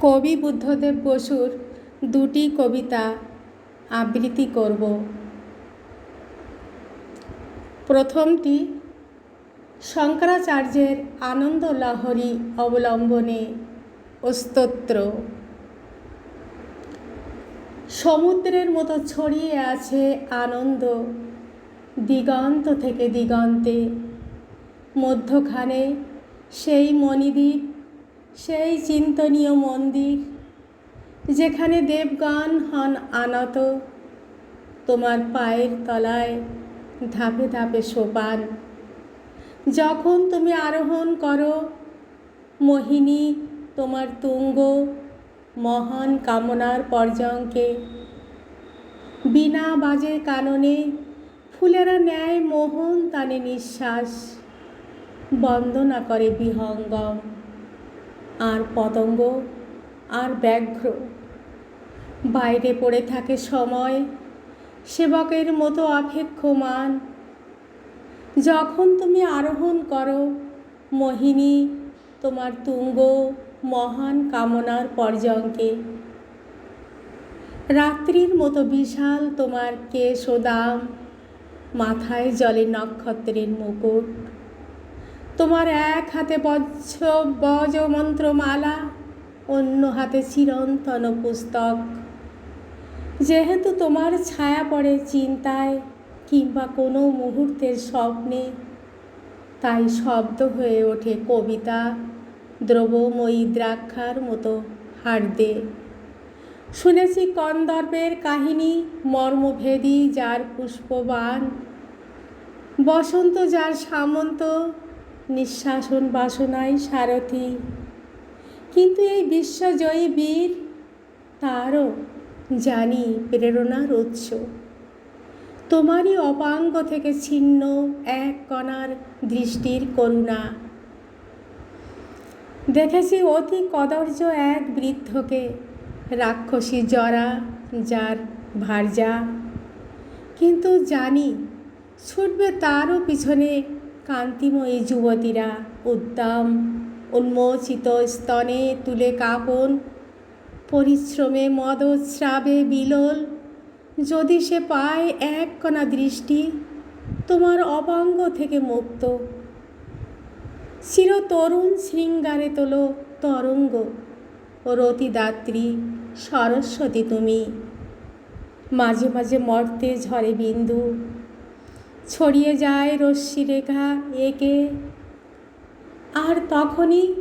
কবি বুদ্ধদেব বসুর দুটি কবিতা আবৃত্তি করব। প্রথমটি, শঙ্করাচার্যের আনন্দ লহরী অবলম্বনে স্তোত্র। সমুদ্রের মতো ছড়িয়ে আছে আনন্দ, দিগন্ত থেকে দিগন্তে। মধ্যখানে সেই মণিদ্বীপ সেই চিন্তনীয় মন্দির যেখানে দেবগান হন আনত। তোমার পায়ের তলায় ধাপে ধাপে সোপান। যখন তুমি আরোহণ করো, মোহিনী তোমার তুঙ্গ, মহান কামনার পর্যঙ্কে। বিনা বাজে কাননে ফুলেরা ন্যায় মোহন তানে নিঃশ্বাস, বন্দনা করে বিহঙ্গম। আর পতঙ্গ আর ব্যাঘ্র। বাইরে পড়ে থাকে সময়, সেবকের মতো অপেক্ষমান। যখন তুমি আরোহণ করো, মোহিনী, তোমার তুঙ্গ, মহান কামনার পর্যঙ্কে। রাত্রির মতো বিশাল তোমার কেশ ও দাম মাথায় জলে নক্ষত্রের মুকুট। তোমার এক হাতে বজ্র বজ মন্ত্রমালা, অন্য হাতে চিরন্তন পুস্তক। যেহেতু তোমার ছায়া পড়ে চিন্তায়, কিংবা কোনো মুহূর্তের স্বপ্নে, তাই শব্দ হয়ে ওঠে কবিতা, দ্রবময়ী দ্রাক্ষার মতো হাড়দে শুনেছি কন্দর্পের কাহিনী, মর্মভেদী যার পুষ্পবান। বসন্ত যার সামন্ত নিঃশ্বাসন বাসনায় সারথি। কিন্তু এই বিশ্বজয়ী বীর তারও জানি প্রেরণার উৎস। তোমারই অপাঙ্গ থেকে ছিন্ন এক কণার দৃষ্টির করুণা। দেখেছি অতি কদর্য এক বৃদ্ধকে, রাক্ষসী জরা যার ভার্যা। কিন্তু জানি ছুটবে তারও পিছনে কান্তিময়ী যুবতীরা, উদ্দাম, উন্মোচিত স্তনে তুলে কাপন। পরিশ্রমে মদস্রাবে বিলোল, যদি সে পায় এক কণা দৃষ্টি, তোমার অপাঙ্গ থেকে মুক্ত। চির তরুণ শৃঙ্গারে তোলো তরঙ্গ, রতিদাত্রী সরস্বতী তুমি। মাঝে মাঝে মর্তে ঝরে বিন্দু ছড়িয়ে যায় রশ্মি রেখা একে। আর তখনই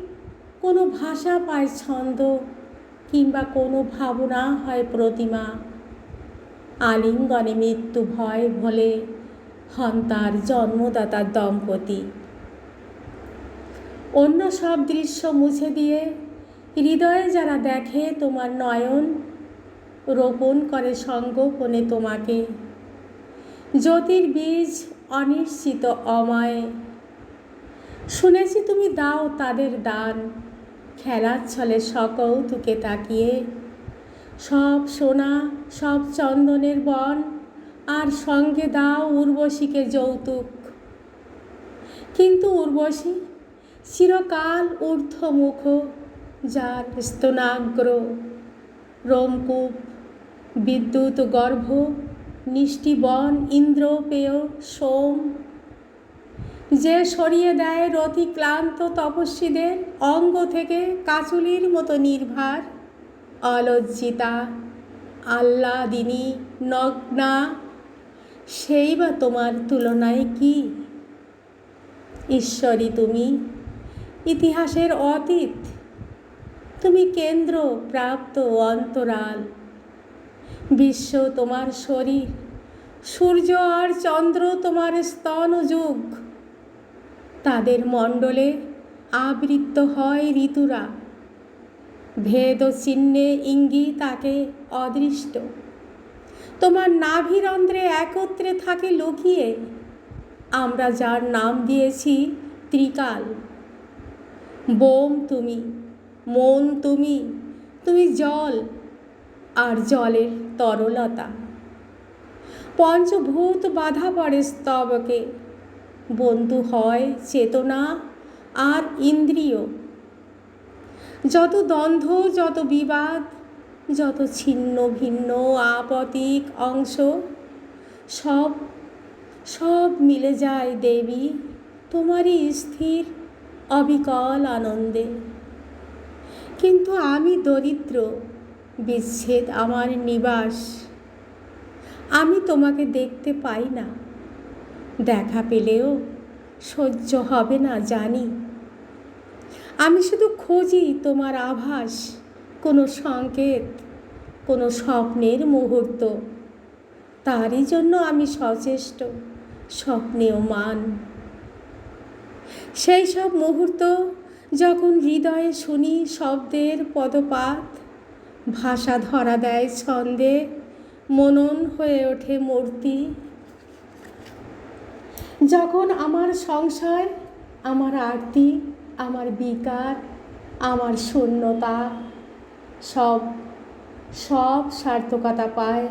কোনো ভাষা পায় ছন্দ কিংবা কোনো ভাবনা হয় প্রতিমা। আলিঙ্গনে মৃত্যু ভয় ভোলে হন তার জন্মদাতার দম্পতি। অন্য সব দৃশ্য মুছে দিয়ে হৃদয়ে যারা দেখে তোমার নয়ন, রোপণ করে সঙ্গ সঙ্গোপনে তোমাকে। জ্যোতির বীজ অনিশ্চিত অময়। শুনেছি তুমি দাও তাদের দান। খেলার ছলে সকৌতুকে তাকিয়ে। সব সোনা, সব চন্দনের বন, আর সঙ্গে দাও উর্বশীকে যৌতুক। কিন্তু উর্বশী চিরকাল ঊর্ধ্বমুখ, যার স্তনাগ্র রোমকূপ, বিদ্যুৎ গর্ভ নিষ্টিবন ইন্দ্রপেয় সোম। যে সরিয়ে দেয় রতি ক্লান্ত তপস্বীদের, অঙ্গ থেকে কাচুলির মতো নির্ভার। অলজ্জিতা, আহ্লাদিনী, নগ্না, সেই বা তোমার তুলনায় কি? ঈশ্বরী তুমি, ইতিহাসের অতীত, তুমি কেন্দ্র প্রাপ্ত অন্তরাল। বিশ্ব তোমার শরীর, সূর্য আর চন্দ্র তোমার স্তন যুগ। তাদের মণ্ডলে আবৃত্ত হয় ঋতুরা। ভেদ চিহ্নে ইঙ্গি তাকে অদৃষ্ট। তোমার নাভিরন্ধ্রে একত্রে থাকে লুকিয়ে। আমরা যার নাম দিয়েছি ত্রিকাল। বোম তুমি, মন তুমি তুমি জল। আর জলের তরলতা। পঞ্চভূত বাধা পড়ে স্তবকে। বন্ধু হয় চেতনা আর ইন্দ্রিয়। যত দ্বন্দ্ব, যত বিবাদ, যত ছিন্ন ভিন্ন আপতিক অংশ, সব সব মিলে যায় দেবী, তোমারই স্থির, অবিকল আনন্দে। কিন্তু আমি দরিদ্র বিচ্ছেদ আমার নিবাস। আমি তোমাকে দেখতে পাই না। দেখা পেলেও সহ্য হবে না, জানি। আমি শুধু খুঁজি তোমার আভাস, কোনো সংকেত, কোনো স্বপ্নের মুহূর্ত। তারই জন্য আমি সচেষ্ট, স্বপ্নেও মান। সেই সব মুহূর্ত যখন হৃদয়ে শুনি শব্দের পদপাত ভাষা ধরা দেয় ছন্দে, মনন হয়ে ওঠে মূর্তি। যখন আমার সংশয় আমার আরতি, আমার বিকার, আমার শূন্যতা, সব সব সার্থকতা পায়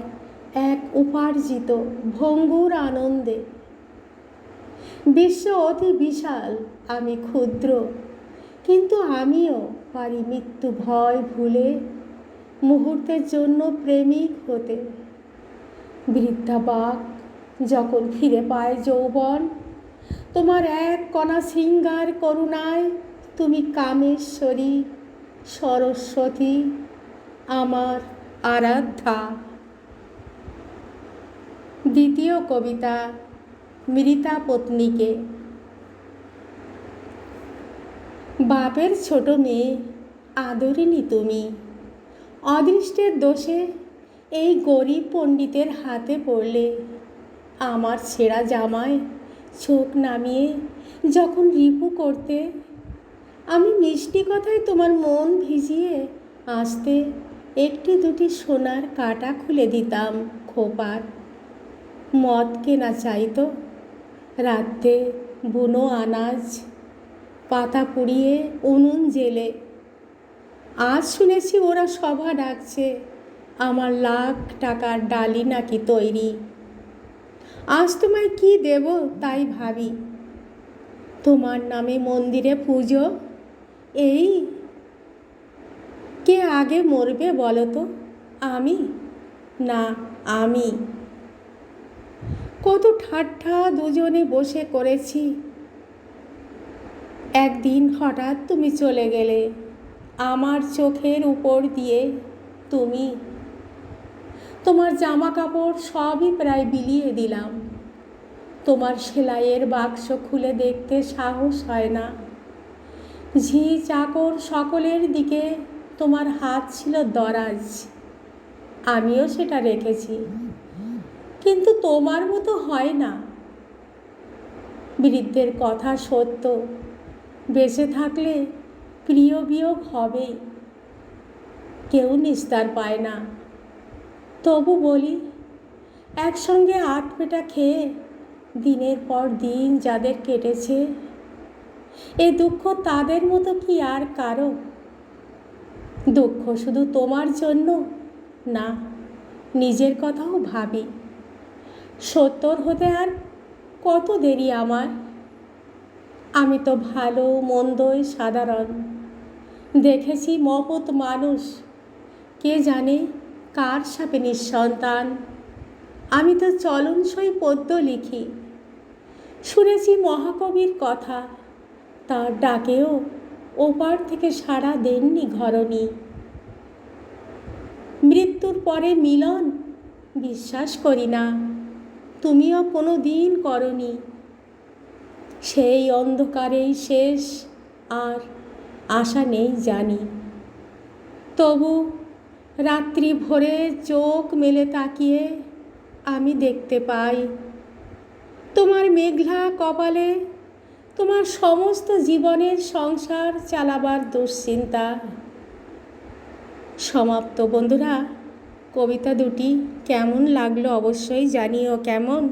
এক উপার্জিত ভঙ্গুর আনন্দে। বিশ্ব অতি বিশাল, আমি ক্ষুদ্র, কিন্তু আমিও পারি মৃত্যু ভয় ভুলে মুহূর্তের জন্য প্রেমিক হতে। বৃদ্ধা বাক যখন ফিরে পায় যৌবন, তোমার এক কণা শৃঙ্গার করুণায় তুমি কামেশ্বরী, সরস্বতী, আমার আরাধ্যা। দ্বিতীয় কবিতা, মৃতা পত্নীকে। বাপের ছোট মেয়ে আদরিনি তুমি। অদৃষ্টের দোষে এই গরিব পণ্ডিতের হাতে পড়লে আমার ছেঁড়া জামায় চোখ নামিয়ে যখন রিপু করতে, আমি মিষ্টি কথায় তোমার মন ভিজিয়ে আসতে একটি দুটি সোনার কাটা খুলে দিতাম খোপার। মদ কেনা চাইতো রাতে বুনো আনাজ, পাতা পুড়িয়ে উনুন জেলে আজ শুনেছি ওরা সভা ডাকছে। আমার লাখ টাকার ডালি নাকি তৈরি। আজ তোমায় কি দেব তাই ভাবি। তোমার নামে মন্দিরে পুজো? এই, কে আগে মরবে বলো তো আমি? না, আমি। কত ঠাট্টা দুজনে বসে করেছি। একদিন হঠাৎ তুমি চলে গেলে। আমার চোখের উপর দিয়ে তুমি। তোমার জামা কাপড় সবই প্রায় বিলিয়ে দিলাম। তোমার সেলাইয়ের বাক্স খুলে দেখতে সাহস হয় না। ঝি চাকর সকলের দিকে তোমার হাত ছিল দরাজ। আমিও সেটা রেখেছি। কিন্তু তোমার মতো হয় না। বৃদ্ধের কথা সত্য। বেঁচে থাকলে প্রিয় বিয়োগ হবেই। কেউ নিস্তার পায় না। তবু বলি, একসঙ্গে আট পেটা খেয়ে দিনের পর দিন যাদের কেটেছে, এ দুঃখ তাদের মতো কি আর কারও? দুঃখ শুধু তোমার জন্য না, নিজের কথাও ভাবি। সত্তর হতে আর কত দেরি আমার? আমি তো ভালো মন্দই সাধারণ। দেখেছি মহৎ মানুষ। কে জানে কার সাপে নিঃসন্তান? আমি তো চলনসই পদ্য লিখি। শুনেছি মহাকবির কথা। তার ডাকেও ওপার থেকে সাড়া দেননি ঘরণী। মৃত্যুর পরে মিলন? বিশ্বাস করি না। তুমিও কোনো দিন করনি। সেই অন্ধকারেই শেষ। আর আশা নেই জানি। তবু রাত্রি ভোরে চোখ মেলে তাকিয়ে আমি দেখতে পাই, তোমার মেঘলা কপালে তোমার সমস্ত জীবনের সংসার চালাবার দুশ্চিন্তা। সমাপ্ত বন্ধুরা, কবিতা দুটি কেমন লাগল অবশ্যই জানিও কেমন?